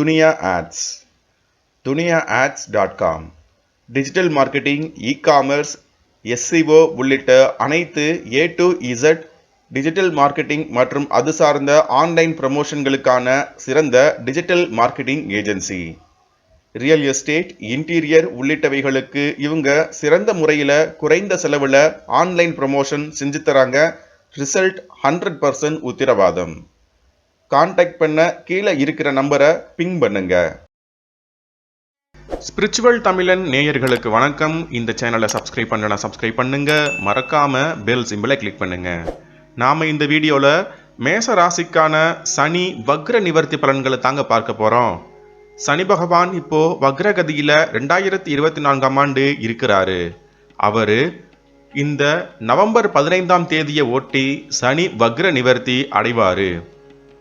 Duniya ads Duniya ads dot com digital marketing e commerce SEO உள்ளிட்ட அனைத்து A to Z digital marketing மற்றும் அது சார்ந்த online ப்ரமோஷன்களுக்கான சிறந்த digital marketing agency real estate interior உள்ளிட்டவைகளுக்கு இவங்க சிறந்த முறையில் குறைந்த செலவில் ஆன்லைன் ப்ரமோஷன் செஞ்சு தராங்க. ரிசல்ட் ஹண்ட்ரட் பர்சன்ட் உத்திரவாதம். கான்டாக்ட் பண்ண கீழே இருக்கிற நம்பரை பிங் பண்ணுங்க. ஸ்பிரிச்சுவல் தமிழன் நேயர்களுக்கு வணக்கம். இந்த சேனலை சப்ஸ்கிரைப் பண்ணலாம் சப்ஸ்கிரைப் பண்ணுங்க. மறக்காம பெல் சிம்பிளை கிளிக் பண்ணுங்க. நாம இந்த வீடியோவில் மேச ராசிக்கான சனி வக்ர நிவர்த்தி பலன்களை தாங்க பார்க்க போறோம். சனி பகவான் இப்போ வக்ரகதியில ரெண்டாயிரத்தி இருபத்தி நான்காம் ஆண்டு இருக்கிறாரு. அவரு இந்த நவம்பர் பதினைந்தாம் தேதியை ஒட்டி சனி வக்ர நிவர்த்தி அடைவாரு.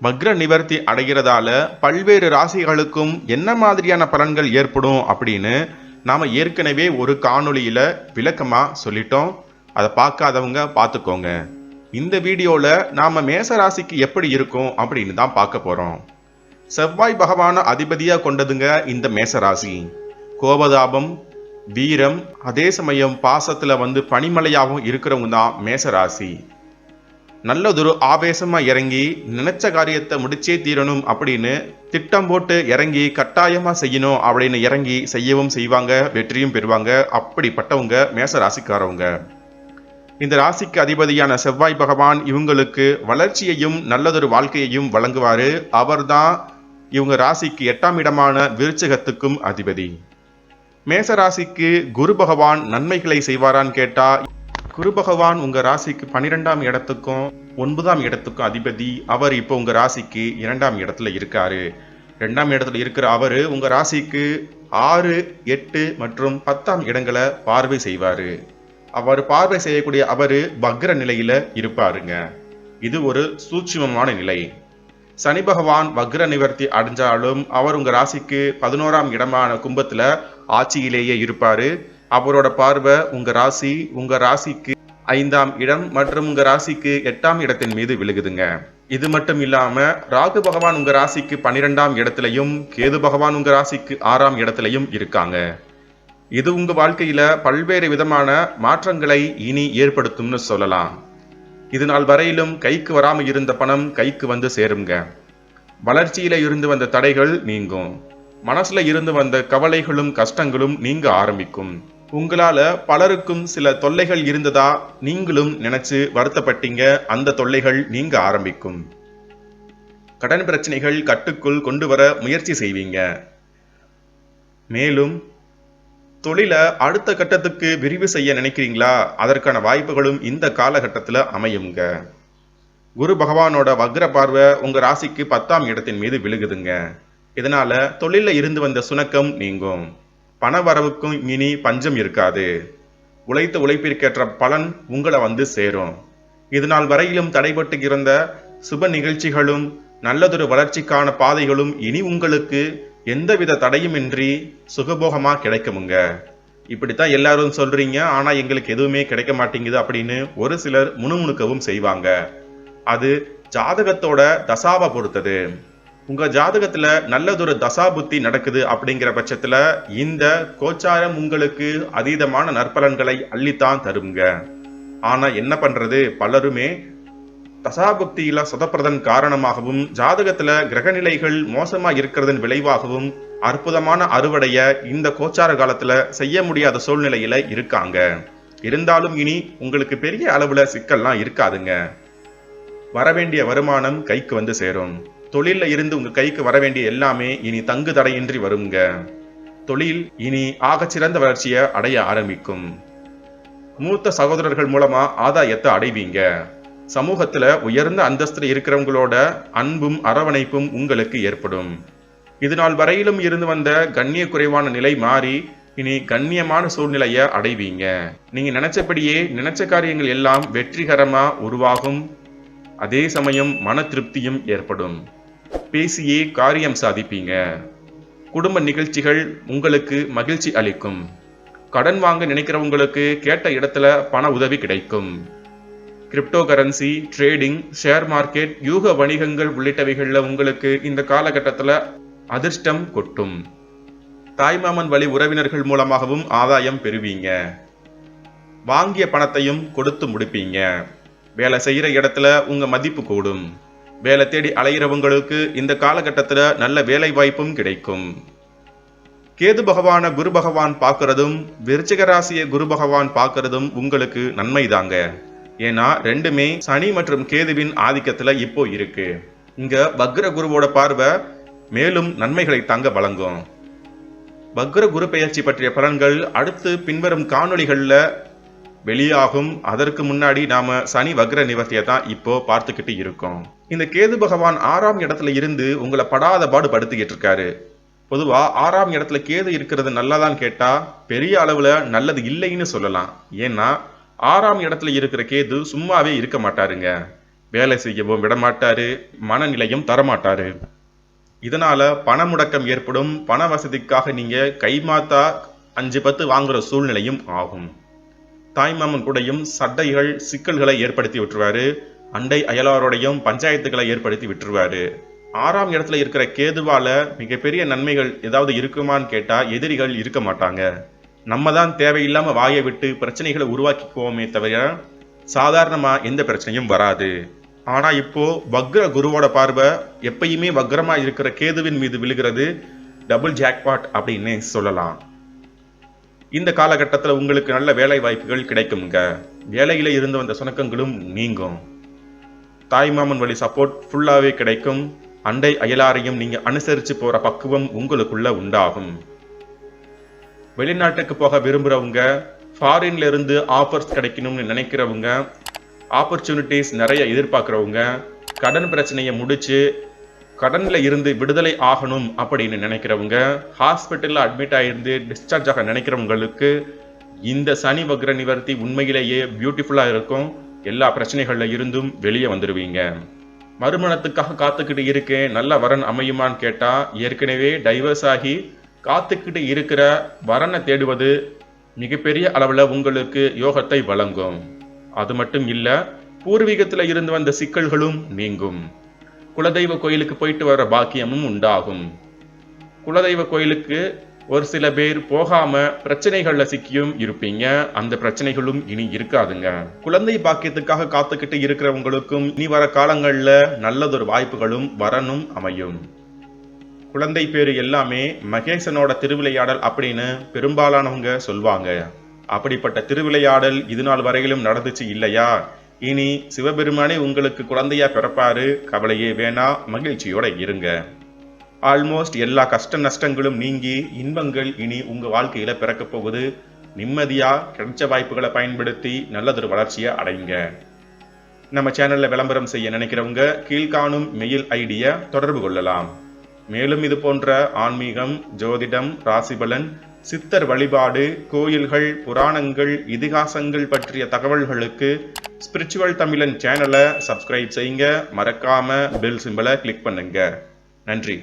வக்ர நிவர்த்தி அடைகிறதால பல்வேறு ராசிகளுக்கும் என்ன மாதிரியான பலன்கள் ஏற்படும் அப்படின்னு நாம் ஏற்கனவே ஒரு காணொளியில் விளக்கமாக சொல்லிட்டோம். அதை பார்க்காதவங்க பார்த்துக்கோங்க. இந்த வீடியோவில் நாம் மேச ராசிக்கு எப்படி இருக்கும் அப்படின்னு தான் பார்க்க போகிறோம் செவ்வாய் பகவான அதிபதியாக கொண்டதுங்க இந்த மேசராசி கோபதாபம் வீரம் அதே சமயம் பாசத்தில் வந்து பனிமலையாகவும் இருக்கிறவங்க தான் மேசராசி நல்லதொரு ஆவேசமாக இறங்கி நினைச்ச காரியத்தை முடிச்சே தீரணும் அப்படின்னு திட்டம் போட்டு இறங்கி கட்டாயமாக செய்யணும் அப்படின்னு இறங்கி செய்யவும் செய்வாங்க வெற்றியும் பெறுவாங்க. அப்படிப்பட்டவங்க மேச ராசிக்காரவங்க. இந்த ராசிக்கு அதிபதியான செவ்வாய் பகவான் இவங்களுக்கு வளர்ச்சியையும் நல்லதொரு வாழ்க்கையையும் வழங்குவார். அவர்தான் இவங்க ராசிக்கு எட்டாம் இடமான விருச்சகத்துக்கும் அதிபதி. மேச ராசிக்கு குரு பகவான் நன்மைகளை செய்வாரான்னு கேட்டால் குரு பகவான் உங்க ராசிக்கு பன்னிரெண்டாம் இடத்துக்கும் ஒன்பதாம் இடத்துக்கும் அதிபதி. அவர் இப்போ உங்க ராசிக்கு இரண்டாம் இடத்துல இருக்காரு. ரெண்டாம் இடத்துல இருக்கிற அவர் உங்க ராசிக்கு ஆறு எட்டு மற்றும் பத்தாம் இடங்களை பார்வை செய்வாரு. அவர் பார்வை செய்யக்கூடிய அவரு வக்ர நிலையில இருப்பாருங்க. இது ஒரு சூட்சிமமான நிலை. சனி பகவான் வக்ர நிவர்த்தி அடைஞ்சாலும் அவர் உங்க ராசிக்கு பதினோராம் இடமான கும்பத்துல ஆட்சியிலேயே இருப்பாரு. அவரோட பார்வை உங்க ராசி உங்க ராசிக்கு ஐந்தாம் இடம் மற்றும் உங்க ராசிக்கு எட்டாம் இடத்தின் மீது விழுகுதுங்க. இது மட்டும் இல்லாம ராகு பகவான் உங்க ராசிக்கு பன்னிரெண்டாம் இடத்திலையும் கேது பகவான் உங்க ராசிக்கு ஆறாம் இடத்திலையும் இருக்காங்க. இது உங்க வாழ்க்கையில பல்வேறு விதமான மாற்றங்களை இனி ஏற்படுத்தும்னு சொல்லலாம். இது நாள் வரையிலும் கைக்கு வராமல் இருந்த பணம் கைக்கு வந்து சேருங்க வளர்ச்சியில இருந்து வந்த தடைகள் நீங்கும். மனசுல இருந்து வந்த கவலைகளும் கஷ்டங்களும் நீங்க ஆரம்பிக்கும். உங்களால பலருக்கும் சில தொல்லைகள் இருந்ததா நீங்களும் நினைச்சு வருத்தப்பட்டீங்க அந்த தொல்லைகள் நீங்க ஆரம்பிக்கும். கடன் பிரச்சனைகள் கட்டுக்குள் கொண்டு வர முயற்சி செய்வீங்க. மேலும் தொழிலை அடுத்த கட்டத்துக்கு விரிவு செய்ய நினைக்கிறீங்களா? அதற்கான வாய்ப்புகளும் இந்த காலகட்டத்தில் அமையுங்க. குரு பகவானோட வக்ர பார்வை உங்க ராசிக்கு பத்தாம் இடத்தின் மீது விழுகுதுங்க. இதனால தொழில இருந்து வந்த சுணக்கம் நீங்கும். பண வரவுக்கும் இனி பஞ்சம் இருக்காது. உழைத்த உழைப்பிற்கேற்ற பலன் உங்களை வந்து சேரும். இதனால் வரையிலும் தடைபட்டு இருந்த சுப நிகழ்ச்சிகளும் நல்லதொரு வளர்ச்சிக்கான பாதைகளும் இனி உங்களுக்கு எந்தவித தடையுமின்றி சுகபோகமாக கிடைக்குமுங்க. இப்படித்தான் எல்லாரும் சொல்றீங்க ஆனா எங்களுக்கு எதுவுமே கிடைக்க மாட்டேங்குது அப்படின்னு ஒரு சிலர் முணுமுணுக்கவும் செய்வாங்க. அது ஜாதகத்தோட தசாவை பொறுத்தது. உங்க ஜாதகத்துல நல்லதொரு தசாபுத்தி நடக்குது அப்படிங்கிற பட்சத்துல இந்த கோச்சாரம் உங்களுக்கு அதீதமான நற்பலன்களை அள்ளித்தான் தருங்க. ஆனா என்ன பண்றது? பலருமே தசாபுக்தியில சதப்பிரதன் காரணமாகவும் ஜாதகத்துல கிரகநிலைகள் மோசமா இருக்கிறதன் விளைவாகவும் அற்புதமான அறுவடைய இந்த கோச்சார காலத்துல செய்ய முடியாத சூழ்நிலையில இருக்காங்க. இருந்தாலும் இனி உங்களுக்கு பெரிய அளவுல சிக்கல்லாம் இருக்காதுங்க. வரவேண்டிய வருமானம் கைக்கு வந்து சேரும். தொழிலில் இருந்து உங்கள் கைக்கு வர வேண்டிய எல்லாமே இனி தங்கு தடையின்றி வருங்க. தொழில் இனி ஆகச்சிறந்த வளர்ச்சியை அடைய ஆரம்பிக்கும். மூத்த சகோதரர்கள் மூலமா ஆதாயத்தை அடைவீங்க. சமூகத்துல உயர்ந்த அந்தஸ்துல இருக்கிறவங்களோட அன்பும் அரவணைப்பும் உங்களுக்கு ஏற்படும். இது நாள் வரையிலும் இருந்து வந்த கண்ணிய குறைவான நிலை மாறி இனி கண்ணியமான சூழ்நிலையை அடைவீங்க. நீங்க நினைச்சபடியே நினைச்ச காரியங்கள் எல்லாம் வெற்றிகரமா உருவாகும். அதே சமயம் மன திருப்தியும் ஏற்படும். பேசியே காரியம் சாதிப்பீங்க. குடும்ப நிகழ்ச்சிகள் உங்களுக்கு மகிழ்ச்சி அளிக்கும். கடன் வாங்க நினைக்கிறவங்களுக்கு கேட்ட இடத்துல பண உதவி கிடைக்கும். Cryptocurrency trading share market யூக வணிகங்கள் உள்ளிட்டவைகளில் உங்களுக்கு இந்த காலகட்டத்தில் அதிர்ஷ்டம் கொட்டும். தாய்மாமன் வழி உறவினர்கள் மூலமாகவும் ஆதாயம் பெறுவீங்க. வாங்கிய பணத்தையும் கொடுத்து முடிப்பீங்க. வேலை செய்கிற இடத்துல உங்கள் மதிப்பு கூடும். வேலை தேடி அலையிறவங்களுக்கு இந்த காலகட்டத்தில் நல்ல வேலை வாய்ப்பும் கிடைக்கும். கேது பகவான குரு பகவான் பார்க்கறதும் விருச்சிக ராசியை குரு பகவான் பார்க்கறதும் உங்களுக்கு நன்மைதாங்க. ஏன்னா ரெண்டுமே சனி மற்றும் கேதுவின் ஆதிக்கத்துல இப்போ இருக்கு. இங்க வக்ர குருவோட பார்வை மேலும் நன்மைகளை தாங்க வழங்கும். வக்ர குரு பெயர்ச்சி பற்றிய பலன்கள் அடுத்து பின்வரும் காணொளிகளில் வெளியாகும். அதற்கு முன்னாடி நாம சனி வக்ர நிவர்த்தியை தான் இப்போ பார்த்துக்கிட்டு இருக்கோம். இந்த கேது பகவான் ஆறாம் இடத்துல இருந்து உங்களை படாத பாடு படுத்திக்கிட்டு இருக்காரு பொதுவா ஆறாம் இடத்துல கேது இருக்கிறது நல்லதான்னு கேட்டா பெரிய அளவுல நல்லது இல்லைன்னு சொல்லலாம். ஏன்னா ஆறாம் இடத்துல இருக்கிற கேது சும்மாவே இருக்க மாட்டாருங்க. வேலை செய்யவும் விடமாட்டாரு மனநிலையும் தரமாட்டாரு. இதனால பண முடக்கம் ஏற்படும் பண வசதிக்காக நீங்க கைமாத்தா அஞ்சு பத்து வாங்குற சூழ்நிலையும் ஆகும். தாய்மாமன் கூடயும் சட்டைகள் சிக்கல்களை ஏற்படுத்தி விட்டுருவாரு. அண்டை அயலாரோடையும் பஞ்சாயத்துகளை ஏற்படுத்தி விட்டுருவாரு. ஆறாம் இடத்துல இருக்கிற கேதுவால மிகப்பெரிய நன்மைகள் ஏதாவது இருக்குமான்னு கேட்டா எதிரிகள் இருக்க மாட்டாங்க. நம்ம தான் தேவையில்லாம வாயை விட்டு பிரச்சனைகளை உருவாக்கிக்குவோமே தவிர சாதாரணமா எந்த பிரச்சனையும் வராது. ஆனா இப்போ வக்ர குருவோட பார்வை எப்பயுமே வக்ரமா இருக்கிற கேதுவின் மீது விழுகிறது டபுள் ஜாக்பாட் அப்படின்னு சொல்லலாம். இந்த காலகட்டத்தில் உங்களுக்கு நல்ல வேலை வாய்ப்புகள் கிடைக்குங்க வேலையில இருந்து வந்த சுணக்கங்களும் நீங்கும். தாய்மாமன் வழி சப்போர்ட் ஃபுல்லாகவே கிடைக்கும். அண்டை அயலாரையும் நீங்கள் அனுசரித்து போகிற பக்குவம் உங்களுக்குள்ள உண்டாகும். வெளிநாட்டுக்கு போக விரும்புகிறவங்க ஃபாரின்ல இருந்து ஆஃபர்ஸ் கிடைக்கணும்னு நினைக்கிறவங்க ஆப்பர்ச்சுனிட்டிஸ் நிறைய எதிர்பார்க்குறவங்க கடன் பிரச்சனையை முடித்து கடனில் இருந்து விடுதலை ஆகணும் அப்படின்னு நினைக்கிறவங்க ஹாஸ்பிட்டலில் அட்மிட் ஆகிருந்து டிஸ்சார்ஜ் ஆக நினைக்கிறவங்களுக்கு இந்த சனி வக்ர நிவர்த்தி உண்மையிலேயே பியூட்டிஃபுல்லாக இருக்கும். எல்லா பிரச்சனைகள்ல இருந்தும் வெளியே வந்துடுவீங்க மறுமணத்துக்காக காத்துக்கிட்டு இருக்கேன் நல்ல வரன் அமையுமான்னு கேட்டா ஏற்கனவே டைவர்ஸ் ஆகி காத்துக்கிட்டு இருக்கிற வரனை தேடுவது மிகப்பெரிய அளவில் உங்களுக்கு யோகத்தை வழங்கும். அது மட்டும் இல்ல பூர்வீகத்தில் இருந்து வந்த சிக்கல்களும் நீங்கும். குலதெய்வ கோயிலுக்கு போயிட்டு வர பாக்கியமும் உண்டாகும். குலதெய்வ கோயிலுக்கு ஒரு சில பேர் போகாம பிரச்சனைகள்ல சிக்கியும் இருப்பீங்க. அந்த பிரச்சனைகளும் இனி இருக்காதுங்க. குழந்தை பாக்கியத்துக்காக காத்துக்கிட்டு இருக்கிறவங்களுக்கும் இனி வர காலங்கள்ல நல்லதொரு வாய்ப்புகளும் வரணும் அமையும். குழந்தை பேரு எல்லாமே மகேசனோட திருவிளையாடல் அப்படின்னு பெரும்பாலானவங்க சொல்வாங்க. அப்படிப்பட்ட திருவிளையாடல் இது நாள் வரையிலும் நடந்துச்சு இல்லையா? இனி சிவபெருமானே உங்களுக்கு குழந்தையா பிறப்பாரு. கவலையே வேணா மகிழ்ச்சியோட இருங்க. ஆல்மோஸ்ட் எல்லா கஷ்ட நஷ்டங்களும் நீங்கி இன்பங்கள் இனி உங்கள் வாழ்க்கையில் பிறக்க போகுது. நிம்மதியாக கிடைச்ச வாய்ப்புகளை பயன்படுத்தி நல்லதொரு வளர்ச்சியை அடையுங்க நம்ம சேனலில் விளம்பரம் செய்ய நினைக்கிறவங்க கீழ்காணும் மெயில் ஐடியை தொடர்பு கொள்ளலாம். மேலும் இது போன்ற ஆன்மீகம் ஜோதிடம் ராசிபலன் சித்தர் வழிபாடு கோயில்கள் புராணங்கள் இதிகாசங்கள் பற்றிய தகவல்களுக்கு ஸ்பிரிச்சுவல் தமிழன் சேனலை சப்ஸ்கிரைப் செய்யுங்க. மறக்காம பெல் சிம்பலை கிளிக் பண்ணுங்க. நன்றி.